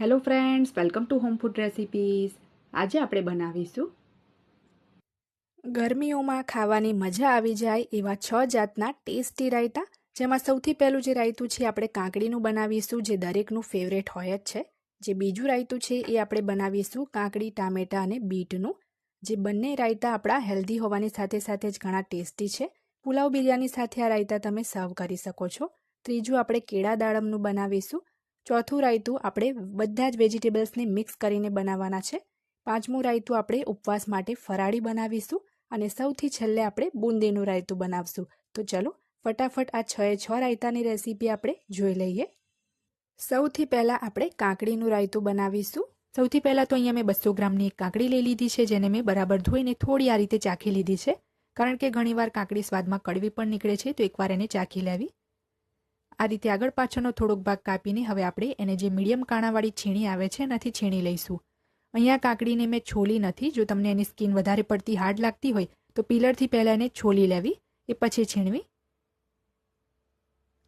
Hello friends welcome to home food recipes આજે આપણે બનાવીશું ગરમીઓમાં ખાવાની મજા આવી જાય એવા છ જાતના ટેસ્ટી રાયતા, જેમાં સૌથી પહેલું જે રાયતું છે આપણે કાંકડીનું બનાવીશું, જે દરેકનું ફેવરેટ હોય જ છે. જે બીજું રાયતું છે એ આપણે બનાવીશું કાંકડી, ટામેટા અને બીટનું. જે બંને રાયતા આપણા હેલ્ધી હોવાની સાથે સાથે જ ઘણા ટેસ્ટી છે. પુલાવ, બિરયાની સાથે આ રાયતા તમે સર્વ કરી શકો છો. ત્રીજું આપણે કેળા દાડમનું બનાવીશું. ચોથું રાયતું આપણે બધા જ વેજીટેબલ્સને મિક્સ કરીને બનાવવાના છે. પાંચમું રાયતું આપણે ઉપવાસ માટે ફરાળી બનાવીશું અને સૌથી છેલ્લે આપણે બુંદીનું રાયતું બનાવશું. તો ચલો, ફટાફટ આ છ છ રાયતાની રેસીપી આપણે જોઈ લઈએ. સૌથી પહેલાં આપણે કાકડીનું રાયતું બનાવીશું. સૌથી પહેલાં તો અહીંયા મેં બસો ગ્રામની એક કાકડી લઈ લીધી છે, જેને મેં બરાબર ધોઈને થોડી આ રીતે ચાખી લીધી છે. કારણ કે ઘણીવાર કાકડી સ્વાદમાં કડવી પણ નીકળે છે, તો એકવાર એને ચાખી લેવી. આ રીતે આગળ પાછળનો થોડોક ભાગ કાપીને હવે આપણે એને જે મીડિયમ કાણાવાળી છીણી આવે છે એનાથી છીણી લઈશું. અહીંયા કાકડીને મેં છોલી નથી. જો તમને એની સ્કિન વધારે પડતી હાર્ડ લાગતી હોય, તો પીલરથી પહેલાં એને છોલી લેવી, એ પછી છીણવી.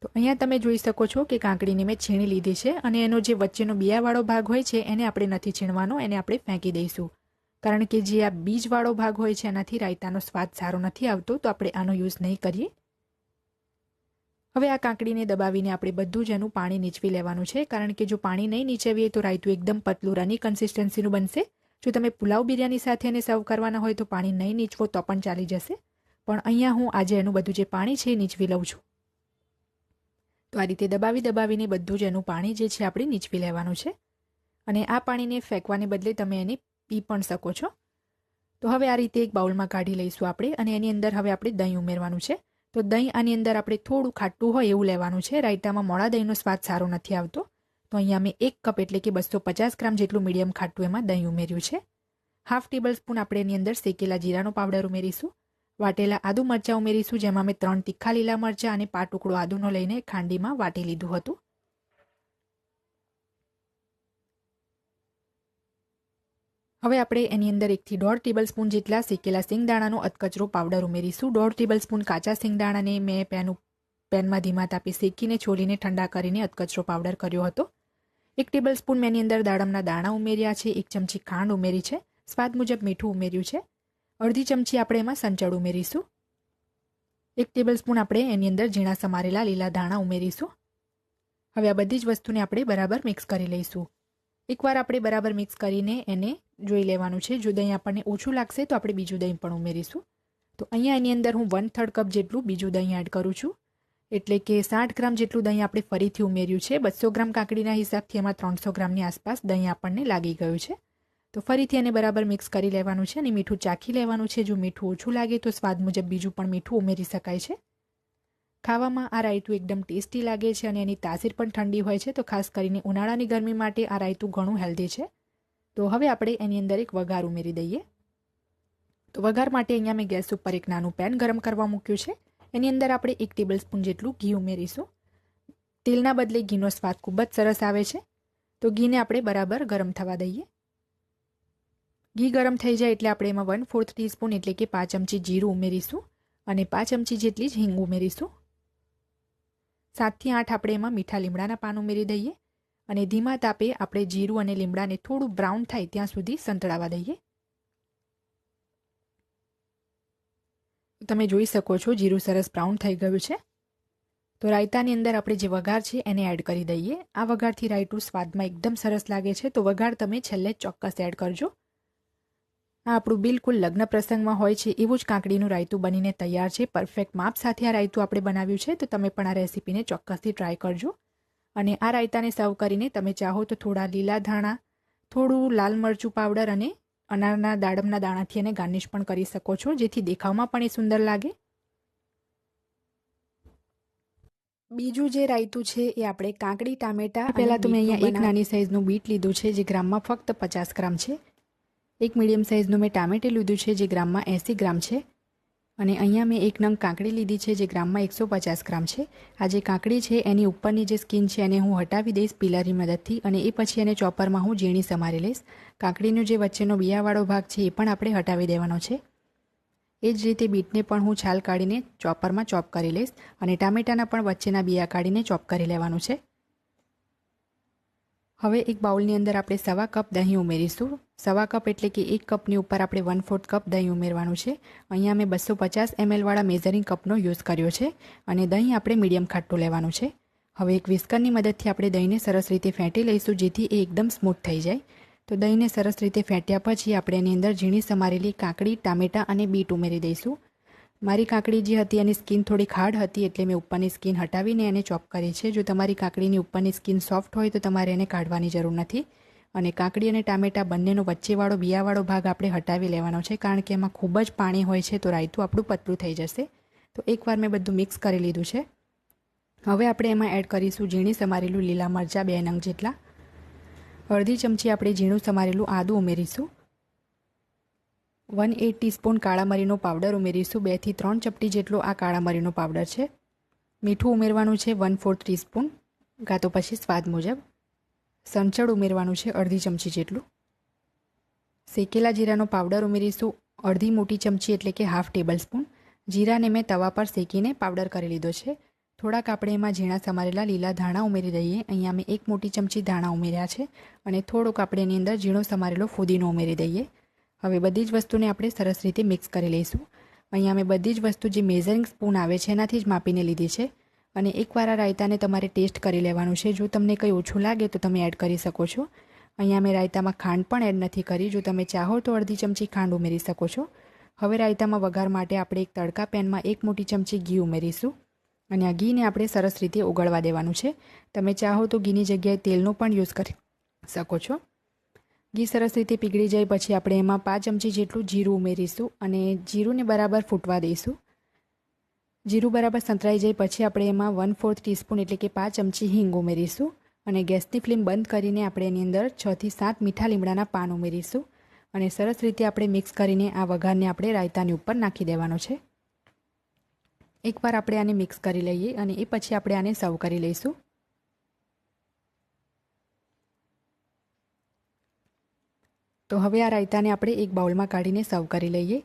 તો અહીંયા તમે જોઈ શકો છો કે કાંકડીને મેં છીણી લીધી છે અને એનો જે વચ્ચેનો બિયાવાળો ભાગ હોય છે, એને આપણે નથી છીણવાનો, એને આપણે ફેંકી દઈશું. કારણ કે જે આ બીજવાળો ભાગ હોય છે, એનાથી રાયતાનો સ્વાદ સારો નથી આવતો, તો આપણે આનો યુઝ નહીં કરીએ. હવે આ કાંકડીને દબાવીને આપણે બધું જ એનું પાણી નીચવી લેવાનું છે. કારણ કે જો પાણી નહીં નીચવીએ તો રાયતું એકદમ પતલું રની કન્સિસ્ટન્સીનું બનશે. જો તમે પુલાવ બિરયાની સાથે એને સર્વ કરવાના હોય તો પાણી નહીં નીચવો તો પણ ચાલી જશે. પણ અહીંયા હું આજે એનું બધું જે પાણી છે એ નીચવી લઉં છું. તો આ રીતે દબાવી દબાવીને બધું જ એનું પાણી જે છે આપણે નીચવી લેવાનું છે. અને આ પાણીને ફેંકવાને બદલે તમે એને પી પણ શકો છો. તો હવે આ રીતે એક બાઉલમાં કાઢી લઈશું આપણે અને એની અંદર હવે આપણે દહીં ઉમેરવાનું છે. તો દહીં આની અંદર આપણે થોડું ખાટું હોય એવું લેવાનું છે. રાયતામાં મોડા દહીંનો સ્વાદ સારો નથી આવતો. તો અહીંયા મેં એક કપ એટલે કે બસો પચાસ ગ્રામ જેટલું મીડિયમ ખાટું એમાં દહીં ઉમેર્યું છે. હાફ ટેબલ સ્પૂન આપણે એની અંદર શેકેલા જીરાનો પાવડર ઉમેરીશું. વાટેલા આદુ મરચાં ઉમેરીશું, જેમાં મેં ત્રણ તીખા લીલા મરચાં અને પા ટુકડો આદુનો લઈને ખાંડીમાં વાટી લીધું હતું. હવે આપણે એની અંદર એકથી દોઢ ટેબલ સ્પૂન જેટલા શેકેલા સિંગદાણાનો અધકચરો પાવડર ઉમેરીશું. દોઢ ટેબલ સ્પૂન કાચા સિંગદાણાને મેં પેન પેનમાં ધીમા તાપી શેકીને છોલીને ઠંડા કરીને અધકચરો પાવડર કર્યો હતો. એક ટેબલ સ્પૂન મેં એની અંદર દાડમના દાણા ઉમેર્યા છે. એક ચમચી ખાંડ ઉમેરી છે. સ્વાદ મુજબ મીઠું ઉમેર્યું છે. અડધી ચમચી આપણે એમાં સંચળ ઉમેરીશું. એક ટેબલ સ્પૂન આપણે એની અંદર ઝીણા સમારેલા લીલા દાણા ઉમેરીશું. હવે આ બધી જ વસ્તુને આપણે બરાબર મિક્સ કરી લઈશું. એકવાર આપણે બરાબર મિક્સ કરીને એને જોઈ લેવાનું છે. જો દહીં આપણને ઓછું લાગશે તો આપણે બીજું દહીં પણ ઉમેરીશું. તો અહીંયા એની અંદર હું વન થર્ડ કપ જેટલું બીજું દહીં એડ કરું છું. એટલે કે સાઠ ગ્રામ જેટલું દહીં આપણે ફરીથી ઉમેર્યું છે. બસો ગ્રામ કાકડીના હિસાબથી એમાં ત્રણસો ગ્રામની આસપાસ દહીં આપણને લાગી ગયું છે. તો ફરીથી એને બરાબર મિક્સ કરી લેવાનું છે અને મીઠું ચાખી લેવાનું છે. જો મીઠું ઓછું લાગે તો સ્વાદ મુજબ બીજું પણ મીઠું ઉમેરી શકાય છે. ખાવામાં આ રાયતું એકદમ ટેસ્ટી લાગે છે અને એની તાસીર પણ ઠંડી હોય છે. તો ખાસ કરીને ઉનાળાની ગરમી માટે આ રાયતું ઘણું હેલ્ધી છે. તો હવે આપણે એની અંદર એક વઘાર ઉમેરી દઈએ. તો વઘાર માટે અહીંયા મેં ગેસ ઉપર એક નાનું પેન ગરમ કરવા મૂક્યું છે. એની અંદર આપણે એક ટેબલ સ્પૂન જેટલું ઘી ઉમેરીશું. તેલના બદલે ઘીનો સ્વાદ ખૂબ જ સરસ આવે છે. તો ઘીને આપણે બરાબર ગરમ થવા દઈએ. ઘી ગરમ થઈ જાય એટલે આપણે એમાં વન ફોર્થ ટીસ્પૂન એટલે કે પાંચ ચમચી જીરું ઉમેરીશું અને પાંચ ચમચી જેટલી જ હિંગ ઉમેરીશું. સાતથી આઠ આપણે એમાં મીઠા લીમડાના પાન ઉમેરી દઈએ. અને ધીમા તાપે આપણે જીરું અને લીમડાને થોડું બ્રાઉન થાય ત્યાં સુધી સંતળાવા દઈએ. તમે જોઈ શકો છો જીરું સરસ બ્રાઉન થઈ ગયું છે. તો રાયતાની અંદર આપણે જે વઘાર છે એને એડ કરી દઈએ. આ વઘારથી રાયતું સ્વાદમાં એકદમ સરસ લાગે છે. તો વઘાર તમે છેલ્લે ચોક્કસ એડ કરજો. આ આપણું બિલકુલ લગ્ન પ્રસંગમાં હોય છે એવું જ કાંકડીનું રાયતું બનીને તૈયાર છે. પરફેક્ટ માપ સાથે આ રાયતું આપણે બનાવ્યું છે. તો તમે પણ આ રેસીપીને ચોક્કસથી ટ્રાય કરજો. અને આ રાયતાને સર્વ કરીને તમે ચાહો તો થોડા લીલા ધાણા થોડું લાલ મરચું પાવડર અને અનારના દાડમના દાણાથી એને ગાર્નિશ પણ કરી શકો છો જેથી દેખાવમાં પણ એ સુંદર લાગે. બીજું જે રાયતું છે એ આપણે કાંકડી ટામેટા પહેલાં તો મેં અહીંયા એક નાની સાઇઝનું બીટ લીધું છે જે ગ્રામમાં ફક્ત પચાસ ગ્રામ છે. એક મીડિયમ સાઇઝનું મેં ટામેટે લીધું છે જે ગ્રામમાં એંસી ગ્રામ છે. અને અહીંયા મેં એક નંગ કાંકડી લીધી છે, જે ગ્રામમાં એકસો પચાસ ગ્રામ છે. આ જે કાંકડી છે, એની ઉપરની જે સ્કિન છે, એને હું હટાવી દઈશ પિલરની મદદથી અને એ પછી એને ચોપરમાં હું ઝીણી સમારી લઈશ. કાંકડીનો જે વચ્ચેનો બિયાવાળો ભાગ છે, એ પણ આપણે હટાવી દેવાનો છે. એ જ રીતે બીટને પણ હું છાલ કાઢીને ચોપરમાં ચોપ કરી લઈશ અને ટામેટાના પણ વચ્ચેના બિયા કાઢીને ચોપ કરી લેવાનું છે. હવે એક બાઉલની અંદર આપણે સવા કપ દહીં ઉમેરીશું. સવા કપ એટલે કે એક કપની ઉપર આપણે વન ફોર્થ કપ દહીં ઉમેરવાનું છે. અહીંયા મેં બસો પચાસ એમએલવાળા મેઝરિંગ કપનો યુઝ કર્યો છે અને દહીં આપણે મીડિયમ ખાટું લેવાનું છે. હવે એક વિસ્કરની મદદથી આપણે દહીંને સરસ રીતે ફેંટી લઈશું જેથી એ એકદમ સ્મૂથ થઈ જાય. તો દહીંને સરસ રીતે ફેંટ્યા પછી આપણે એની અંદર ઝીણી સમારેલી કાકડી, ટામેટાં અને બીટ ઉમેરી દઈશું. મારી કાકડી જે હતી એની સ્કિન થોડી ખાડ હતી એટલે મેં ઉપરની સ્કિન હટાવીને એને ચોપ કરી છે. જો તમારી કાકડીની ઉપરની સ્કિન સોફ્ટ હોય તો તમારે એને કાઢવાની જરૂર નથી. અને કાકડી અને ટામેટાં બંનેનો વચ્ચેવાળો, બિયાવાળો ભાગ આપણે હટાવી લેવાનો છે, કારણ કે એમાં ખૂબ જ પાણી હોય છે તો રાયતું આપણું પતલું થઈ જશે. તો એકવાર મેં બધું મિક્સ કરી લીધું છે. હવે આપણે એમાં એડ કરીશું ઝીણી સમારેલું લીલા મરચાં બે નંગ જેટલા. અડધી ચમચી આપણે ઝીણું સમારેલું આદું ઉમેરીશું. વન એટ ટીસ્પૂન કાળા મરીનો પાવડર ઉમેરીશું. બેથી ત્રણ ચપટી જેટલો આ કાળા મરીનો પાવડર છે. મીઠું ઉમેરવાનું છે વન ફોર્થ ટીસ્પૂન. કાં તો પછી સ્વાદ મુજબ સંચળ ઉમેરવાનું છે અડધી ચમચી જેટલું. શેકેલા જીરાનો પાવડર ઉમેરીશું. અડધી મોટી ચમચી એટલે કે હાફ ટેબલ સ્પૂન જીરાને મેં તવા પર શેકીને પાવડર કરી લીધો છે. થોડાક આપણે એમાં ઝીણા સમારેલા લીલા ધાણા ઉમેરી દઈએ. અહીંયા મેં એક મોટી ચમચી ધાણા ઉમેર્યા છે. અને થોડોક આપણે એની અંદર ઝીણો સમારેલો ફુદીનો ઉમેરી દઈએ. હવે બધી જ વસ્તુને આપણે સરસ રીતે મિક્સ કરી લઈશું. અહીંયા મેં બધી જ વસ્તુ જે મેઝરિંગ સ્પૂન આવે છે, એનાથી જ માપીને લીધી છે. અને એકવાર આ રાયતાને તમારે ટેસ્ટ કરી લેવાનું છે. જો તમને કંઈ ઓછું લાગે તો તમે એડ કરી શકો છો. અહીંયા મેં રાયતામાં ખાંડ પણ એડ નથી કરી. જો તમે ચાહો તો અડધી ચમચી ખાંડ ઉમેરી શકો છો. હવે રાયતામાં વઘાર માટે આપણે એક તડકા પેનમાં એક મોટી ચમચી ઘી ઉમેરીશું. અને આ ઘીને આપણે સરસ રીતે ઓગળવા દેવાનું છે. તમે ચાહો તો ઘીની જગ્યાએ તેલનો પણ યુઝ કરી શકો છો. ઘી સરસ રીતે પીગળી જાય પછી આપણે એમાં પાંચ ચમચી જેટલું જીરું ઉમેરીશું અને જીરુંને બરાબર ફૂટવા દઈશું. જીરું બરાબર સંતરાઈ જાય પછી આપણે એમાં વન ફોર્થ ટીસ્પૂન એટલે કે પાંચ ચમચી હિંગ ઉમેરીશું અને ગેસની ફ્લેમ બંધ કરીને આપણે એની અંદર છથી સાત મીઠા લીમડાના પાન ઉમેરીશું અને સરસ રીતે આપણે મિક્સ કરીને આ વઘારને આપણે રાયતાની ઉપર નાખી દેવાનો છે. એકવાર આપણે આને મિક્સ કરી લઈએ અને એ પછી આપણે આને સર્વ કરી લઈશું. તો હવે આ રાયતાને આપણે એક બાઉલમાં કાઢીને સર્વ કરી લઈએ.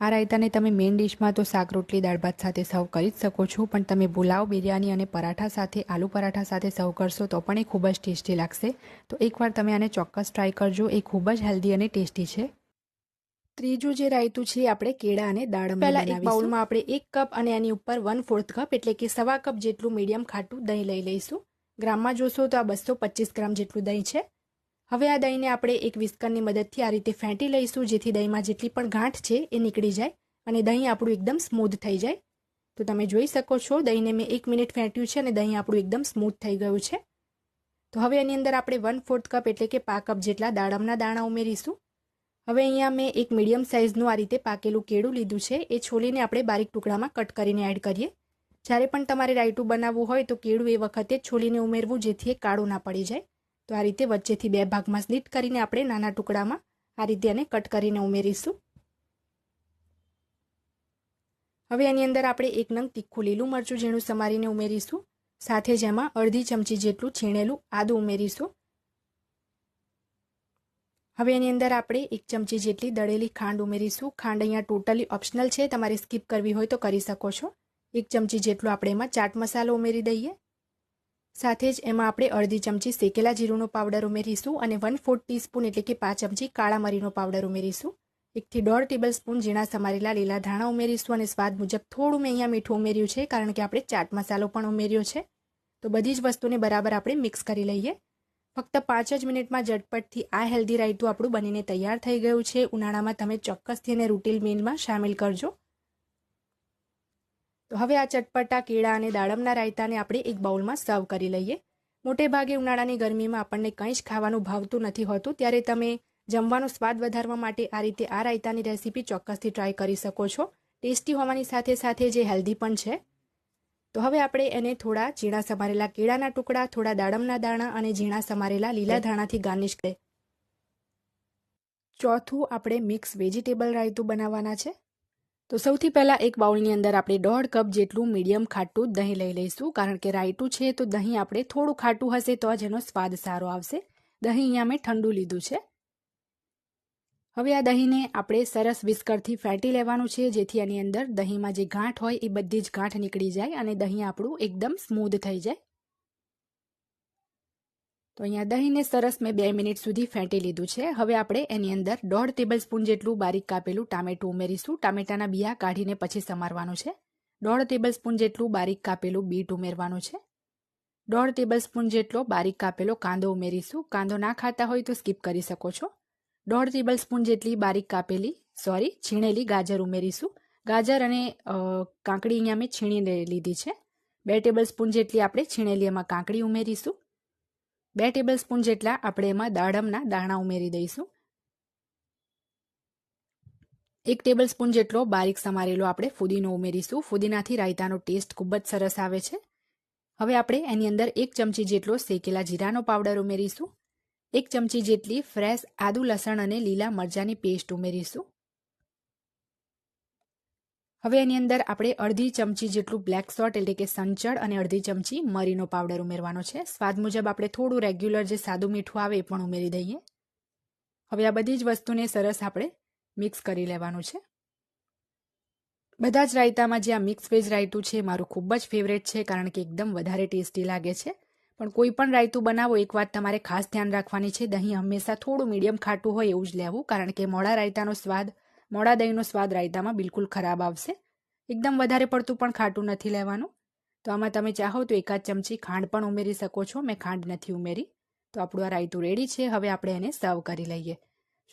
આ રાયતાને તમે મેઇન ડિશમાં તો શાક રોટલી દાળ ભાત સાથે સર્વ કરી જ શકો છો પણ તમે પુલાવ બિરયાની અને પરાઠા સાથે આલુ પરાઠા સાથે સર્વ કરશો તો પણ એ ખૂબ જ ટેસ્ટી લાગશે. તો એકવાર તમે આને ચોક્કસ ટ્રાય કરજો એ ખૂબ જ હેલ્ધી અને ટેસ્ટી છે. ત્રીજું જે રાયતું છે આપણે કેળા અને દાળ પહેલા એક બાઉલમાં આપણે એક કપ અને એની ઉપર વન ફોર્થ કપ એટલે કે સવા કપ જેટલું મીડિયમ ખાટું દહીં લઈ લઈશું. ગ્રામમાં જોશો તો આ બસો પચીસ ગ્રામ જેટલું દહીં છે. હવે આ દહીંને આપણે એક વિસ્કરની મદદથી આ રીતે ફેંટી લઈશું, જેથી દહીંમાં જેટલી પણ ગાંઠ છે એ નીકળી જાય અને દહીં આપણું એકદમ સ્મૂધ થઈ જાય. તો તમે જોઈ શકો છો, દહીંને મેં એક મિનિટ ફેંટ્યું છે અને દહીં આપણું એકદમ સ્મૂથ થઈ ગયું છે. તો હવે એની અંદર આપણે વન ફોર્થ કપ એટલે કે પા કપ જેટલા દાડમના દાણા ઉમેરીશું. હવે અહીંયા મેં એક મીડિયમ સાઇઝનું આ રીતે પાકેલું કેળું લીધું છે. એ છોલીને આપણે બારીક ટુકડામાં કટ કરીને એડ કરીએ. જ્યારે પણ તમારે રાયતું બનાવવું હોય તો કેળું એ વખતે છોલીને ઉમેરવું, જેથી એ કાળું ના પડી જાય. તો આ રીતે વચ્ચેથી બે ભાગમાં સ્લીટ કરીને આપણે નાના ટુકડામાં આ રીતે એને કટ કરીને ઉમેરીશું. હવે એની અંદર આપણે એક નંગ તીખું લીલું મરચું ઝીણું સમારીને ઉમેરીશું. સાથે જ એમાં અડધી ચમચી જેટલું છીણેલું આદું ઉમેરીશું. હવે એની અંદર આપણે એક ચમચી જેટલી દળેલી ખાંડ ઉમેરીશું. ખાંડ અહીંયા ટોટલી ઓપ્શનલ છે. તમારે સ્કીપ કરવી હોય તો કરી શકો છો. એક ચમચી જેટલું આપણે એમાં ચાટ મસાલો ઉમેરી દઈએ. સાથે જ એમાં આપણે અડધી ચમચી શેકેલા જીરુંનો પાવડર ઉમેરીશું અને વન ફોર્થ ટીસ્પૂન એટલે કે પાંચ ચમચી કાળા મરીનો પાવડર ઉમેરીશું. એકથી દોઢ ટેબલ સ્પૂન ઝીણા સમારેલા લીલા ધાણા ઉમેરીશું અને સ્વાદ મુજબ થોડું મેં અહીંયા મીઠું ઉમેર્યું છે કારણ કે આપણે ચાટ મસાલો પણ ઉમેર્યો છે. તો બધી જ વસ્તુને બરાબર આપણે મિક્સ કરી લઈએ. ફક્ત પાંચ જ મિનિટમાં ઝટપટથી આ હેલ્ધી રાયતું આપણું બનીને તૈયાર થઈ ગયું છે. ઉનાળામાં તમે ચોક્કસથી એને રૂટીન મીલમાં સામેલ કરજો. તો હવે આ ચટપટા, કેળા અને દાડમના રાયતાને આપણે એક બાઉલમાં સર્વ કરી લઈએ. મોટે ભાગે ઉનાળાની ગરમીમાં આપણને કંઈ જ ખાવાનું ભાવતું નથી હોતું, ત્યારે તમે જમવાનો સ્વાદ વધારવા માટે આ રીતે આ રાયતાની રેસીપી ચોક્કસથી ટ્રાય કરી શકો છો. ટેસ્ટી હોવાની સાથે સાથે જે હેલ્ધી પણ છે. તો હવે આપણે એને થોડા ઝીણા સમારેલા કેળાના ટુકડા, થોડા દાડમના દાણા અને ઝીણા સમારેલા લીલા ધાણાથી ગાર્નિશ કરીએ ચોથું આપણે મિક્સ વેજીટેબલ રાયતું બનાવવાના છે. તો સૌથી પહેલાં એક બાઉલની અંદર આપણે દોઢ કપ જેટલું મીડિયમ ખાટું દહીં લઈ લઈશું, કારણ કે રાયતું છે તો દહીં આપણે થોડું ખાટું હશે તો જ એનો સ્વાદ સારો આવશે. દહીં અહીંયા મેં ઠંડુ લીધું છે. હવે આ દહીંને આપણે સરસ વિસ્કરથી ફેંટી લેવાનું છે, જેથી એની અંદર દહીંમાં જે ગાંઠ હોય એ બધી જ ગાંઠ નીકળી જાય અને દહીં આપણું એકદમ સ્મૂધ થઈ જાય. તો અહીંયા દહીંને સરસ મેં બે મિનિટ સુધી ફેંટી લીધું છે. હવે આપણે એની અંદર દોઢ ટેબલ સ્પૂન જેટલું બારીક કાપેલું ટામેટું ઉમેરીશું. ટામેટાના બિયા કાઢીને પછી સમારવાનું છે. દોઢ ટેબલ સ્પૂન જેટલું બારીક કાપેલું બીટ ઉમેરવાનું છે. દોઢ ટેબલ સ્પૂન જેટલો બારીક કાપેલો કાંદો ઉમેરીશું. કાંદો ના ખાતા હોય તો સ્કીપ કરી શકો છો. દોઢ ટેબલ સ્પૂન જેટલી બારીક કાપેલી સોરી છીણેલી ગાજર ઉમેરીશું. ગાજર અને કાંકડી અહીંયા મેં છીણીને લીધી છે. બે ટેબલ સ્પૂન જેટલી આપણે છીણેલી એમાં કાંકડી ઉમેરીશું. બે ટેબલ સ્પૂન જેટલા આપણે એમાં દાડમના દાણા ઉમેરી દઈશું. એક ટેબલ સ્પૂન જેટલો બારીક સમારેલો આપણે ફુદીનો ઉમેરીશું. ફુદીનાથી રાયતાનો ટેસ્ટ ખૂબ જ સરસ આવે છે. હવે આપણે એની અંદર એક ચમચી જેટલો શેકેલા જીરાનો પાવડર ઉમેરીશું. એક ચમચી જેટલી ફ્રેશ આદુ લસણ અને લીલા મરચાંની પેસ્ટ ઉમેરીશું. હવે એની અંદર આપણે અડધી ચમચી જેટલું બ્લેક સોલ્ટ એટલે કે સંચળ અને અડધી ચમચી મરીનો પાવડર ઉમેરવાનો છે. સ્વાદ મુજબ આપણે થોડું રેગ્યુલર જે સાદું મીઠું આવે એ પણ ઉમેરી દઈએ. હવે આ બધી જ વસ્તુને સરસ આપણે મિક્સ કરી લેવાનું છે. બધા જ રાયતામાં જે આ મિક્સ વેજ રાયતું છે મારું ખૂબ જ ફેવરેટ છે કારણ કે એકદમ વધારે ટેસ્ટી લાગે છે. પણ કોઈ પણ રાયતું બનાવો, એક વાત તમારે ખાસ ધ્યાન રાખવાની છે, દહીં હંમેશા થોડું મીડિયમ ખાટું હોય એવું જ લેવું કારણ કે મોડા રાયતાનો સ્વાદ મોડા દહીંનો સ્વાદ રાયતામાં બિલકુલ ખરાબ આવશે. એકદમ વધારે પડતું પણ ખાટું નથી લેવાનું. તો આમાં તમે ચાહો તો એકાદ ચમચી ખાંડ પણ ઉમેરી શકો છો. મેં ખાંડ નથી ઉમેરી. તો આપણું આ રાયતું રેડી છે. હવે આપણે એને સર્વ કરી લઈએ.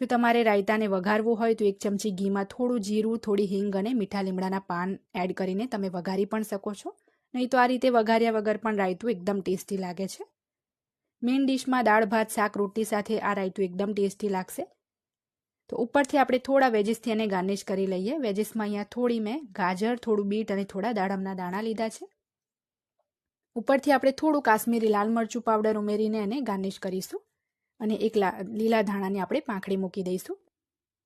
જો તમારે રાયતાને વઘારવું હોય તો એક ચમચી ઘીમાં થોડું જીરું, થોડી હિંગ અને મીઠા લીમડાના પાન એડ કરીને તમે વઘારી પણ શકો છો. નહીં તો આ રીતે વઘાર્યા વગર પણ રાયતું એકદમ ટેસ્ટી લાગે છે. મેઇન ડિશમાં દાળ, ભાત, શાક રોટી સાથે આ રાયતું એકદમ ટેસ્ટી લાગશે. તો ઉપરથી આપણે થોડા વેજીસથી એને ગાર્નિશ કરી લઈએ. વેજીસમાં અહીંયા થોડી મેં ગાજર, થોડું બીટ અને થોડા દાડમના દાણા લીધા છે. ઉપરથી આપણે થોડું કાશ્મીરી લાલ મરચું પાવડર ઉમેરીને એને ગાર્નિશ કરીશું અને એક લીલા ધાણાની આપણે પાંખડી મૂકી દઈશું.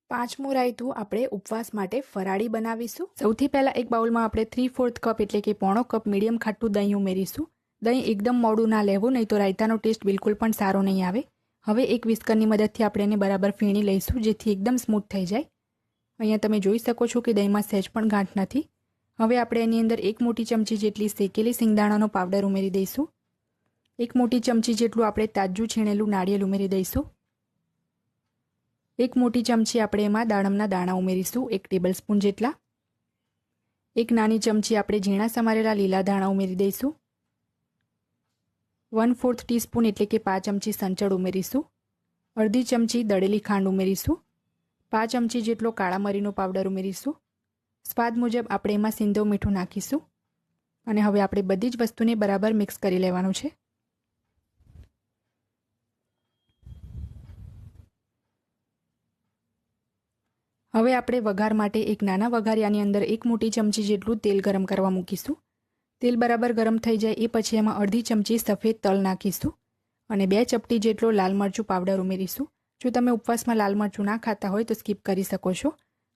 પાંચમું રાયતું આપણે ઉપવાસ માટે ફરાળી બનાવીશું. સૌથી પહેલાં એક બાઉલમાં આપણે થ્રી ફોર્થ કપ એટલે કે પોણો કપ મીડિયમ ખાટું દહીં ઉમેરીશું. દહીં એકદમ મોડું ના લેવું, નહીં તો રાયતાનો ટેસ્ટ બિલકુલ પણ સારો નહીં આવે. હવે એક વિસ્કરની મદદથી આપણે એને બરાબર ફીણી લઈશું, જેથી એકદમ સ્મૂથ થઈ જાય. અહીંયા તમે જોઈ શકો છો કે દહીંમાં સહેજ પણ ગાંઠ નથી. હવે આપણે એની અંદર એક મોટી ચમચી જેટલી શેકેલી સિંગદાણાનો પાવડર ઉમેરી દઈશું. એક મોટી ચમચી જેટલું આપણે તાજું છીણેલું નાળિયેર ઉમેરી દઈશું. એક મોટી ચમચી આપણે એમાં દાડમના દાણા ઉમેરીશું, એક ટેબલ સ્પૂન જેટલા. એક નાની ચમચી આપણે ઝીણા સમારેલા લીલા દાણા ઉમેરી દઈશું. વન ફોર્થ ટીસ્પૂન એટલે કે પાંચ ચમચી સંચળ ઉમેરીશું. અડધી ચમચી દળેલી ખાંડ ઉમેરીશું. પાંચ ચમચી જેટલો કાળા મરીનો પાવડર ઉમેરીશું. સ્વાદ મુજબ આપણે એમાં સિંધો મીઠું નાખીશું. અને હવે આપણે બધી જ વસ્તુને બરાબર મિક્સ કરી લેવાનું છે. હવે આપણે વઘાર માટે એક નાના વઘારિયાની અંદર એક મોટી ચમચી જેટલું તેલ ગરમ કરવા મૂકીશું. તેલ બરાબર ગરમ થઈ જાય એ પછી એમાં અડધી ચમચી સફેદ તલ નાખીશું અને બે ચપટી જેટલો લાલ મરચું પાવડર ઉમેરીશું. જો તમે ઉપવાસમાં લાલ મરચું ના ખાતા હોય તો સ્કીપ કરી શકો છો.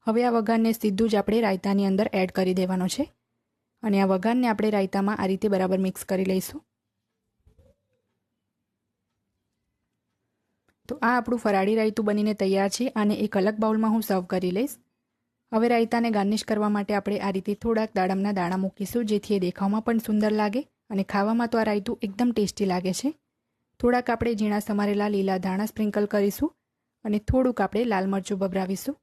હવે આ વઘારને સીધું જ આપણે રાયતાની અંદર એડ કરી દેવાનો છે. અને આ વઘારને આપણે રાયતામાં આ રીતે બરાબર મિક્સ કરી લઈશું. તો આ આપણું ફરાળી રાયતું બનીને તૈયાર છે અને એક અલગ બાઉલમાં હું સર્વ કરી લઈશ. હવે રાયતાને ગાર્નિશ કરવા માટે આપણે આ રીતે થોડાક દાડમના દાણા મૂકીશું, જેથી એ દેખાવમાં પણ સુંદર લાગે અને ખાવામાં તો આ રાયતું એકદમ ટેસ્ટી લાગે છે. થોડાક આપણે ઝીણા સમારેલા લીલા ધાણા સ્પ્રિંકલ કરીશું અને થોડુંક આપણે લાલ મરચું ભભરાવીશું.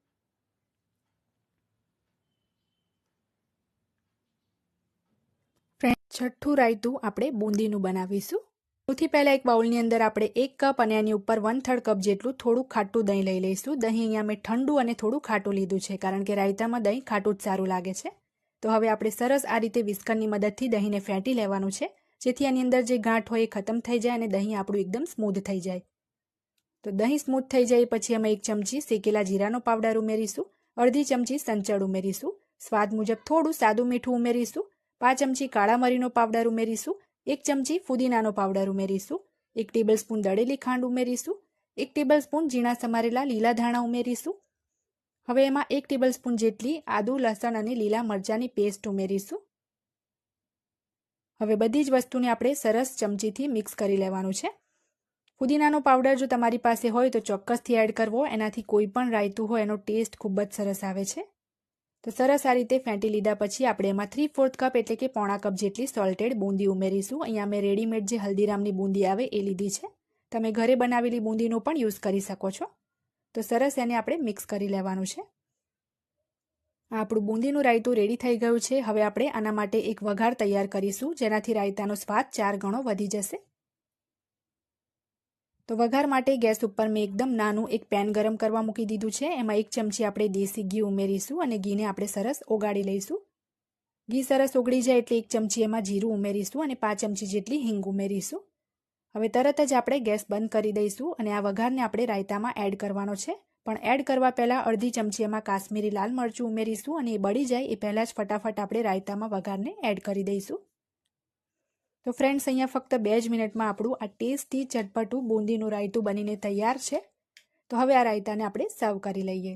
છઠ્ઠું રાયતું આપણે બુંદીનું બનાવીશું. સૌથી પહેલાં એક બાઉલની અંદર આપણે એક કપ અને એની ઉપર વન થર્ડ કપ જેટલું થોડું ખાટું દહીં લઈ લઈશું. દહીં અહીંયા મેં ઠંડુ અને થોડું ખાટું લીધું છે, કારણ કે રાયતામાં દહીં ખાટું જ સારું લાગે છે. તો હવે આપણે સરસ આ રીતે વિસ્કરની મદદથી દહીંને ફેંટી લેવાનું છે, જેથી એની અંદર જે ગાંઠ હોય એ ખતમ થઈ જાય અને દહીં આપણું એકદમ સ્મૂધ થઈ જાય. તો દહીં સ્મૂથ થઈ જાય પછી અમે એક ચમચી શેકેલા જીરાનો પાવડર ઉમેરીશું, અડધી ચમચી સંચળ ઉમેરીશું, સ્વાદ મુજબ થોડું સાદું મીઠું ઉમેરીશું, પાંચ ચમચી કાળા મરીનો પાવડર ઉમેરીશું એક ચમચી ફુદીનાનો પાવડર ઉમેરીશું, એક ટેબલ સ્પૂન દળેલી ખાંડ ઉમેરીશું, એક ટેબલ સ્પૂન ઝીણા સમારેલા લીલા ધાણા ઉમેરીશું. હવે એમાં એક ટેબલ સ્પૂન જેટલી આદુ, લસણ અને લીલા મરચાંની પેસ્ટ ઉમેરીશું. હવે બધી જ વસ્તુને આપણે સરસ ચમચીથી મિક્સ કરી લેવાનું છે. ફુદીનાનો પાવડર જો તમારી પાસે હોય તો ચોક્કસથી એડ કરવો, એનાથી કોઈ પણ રાયતું હોય એનો ટેસ્ટ ખૂબ જ સરસ આવે છે. તો સરસ આ રીતે ફેંટી લીધા પછી આપણે એમાં થ્રી ફોર્થ કપ એટલે કે પોણા કપ જેટલી સોલ્ટેડ બૂંદી ઉમેરીશું. અહીંયા મેં રેડીમેડ જે હલ્દીરામની બૂંદી આવે એ લીધી છે. તમે ઘરે બનાવેલી બુંદીનો પણ યુઝ કરી શકો છો. તો સરસ એને આપણે મિક્સ કરી લેવાનું છે. આપણું બુંદીનું રાયતું રેડી થઈ ગયું છે. હવે આપણે આના માટે એક વઘાર તૈયાર કરીશું. જેનાથી રાયતાનો સ્વાદ ચાર ગણો વધી જશે. તો વઘાર માટે ગેસ ઉપર મેં એકદમ નાનું એક પેન ગરમ કરવા મૂકી દીધું છે. એમાં એક ચમચી આપણે દેશી ઘી ઉમેરીશું અને ઘીને આપણે સરસ ઓગાળી લઈશું. ઘી સરસ ઓગળી જાય એટલે એક ચમચી એમાં જીરું ઉમેરીશું અને પાંચ ચમચી જેટલી હિંગ ઉમેરીશું. હવે તરત જ આપણે ગેસ બંધ કરી દઈશું અને આ વઘારને આપણે રાયતામાં એડ કરવાનો છે. પણ એડ કરવા પહેલાં અડધી ચમચી એમાં કાશ્મીરી લાલ મરચું ઉમેરીશું અને એ બળી જાય એ પહેલાં જ ફટાફટ આપણે રાયતામાં વઘારને એડ કરી દઈશું. તો ફ્રેન્ડ્સ અહીંયા ફક્ત બે જ મિનિટમાં આપણું આ ટેસ્ટી ચટપટું બુંદીનું રાયતું બનીને તૈયાર છે. તો હવે આ રાયતાને આપણે સર્વ કરી લઈએ.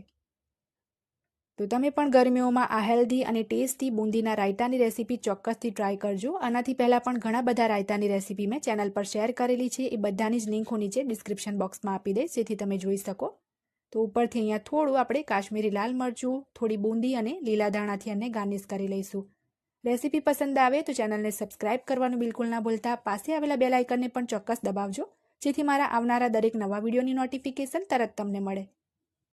તો તમે પણ ગરમીઓમાં આ હેલ્ધી અને ટેસ્ટી બુંદીના રાયતાની રેસીપી ચોક્કસથી ટ્રાય કરજો. આનાથી પહેલાં પણ ઘણા બધા રાયતાની રેસીપી મેં ચેનલ પર શેર કરેલી છે. એ બધાની જ લિંક હું નીચે ડિસ્ક્રિપ્શન બોક્સમાં આપી દઈશ, જેથી તમે જોઈ શકો. તો ઉપરથી અહીંયા થોડું આપણે કાશ્મીરી લાલ મરચું, થોડી બુંદી અને લીલા ધાણાથી એને ગાર્નિશ કરી લઈશું. રેસીપી પસંદ આવે તો ચેનલને સબસ્ક્રાઇબ કરવાનું બિલકુલ ના ભૂલતા. પાસે આવેલા બેલ આઇકનને પણ ચોક્કસ દબાવજો, જેથી મારા આવનારા દરેક નવા વિડીયોની નોટિફિકેશન તરત તમને મળે.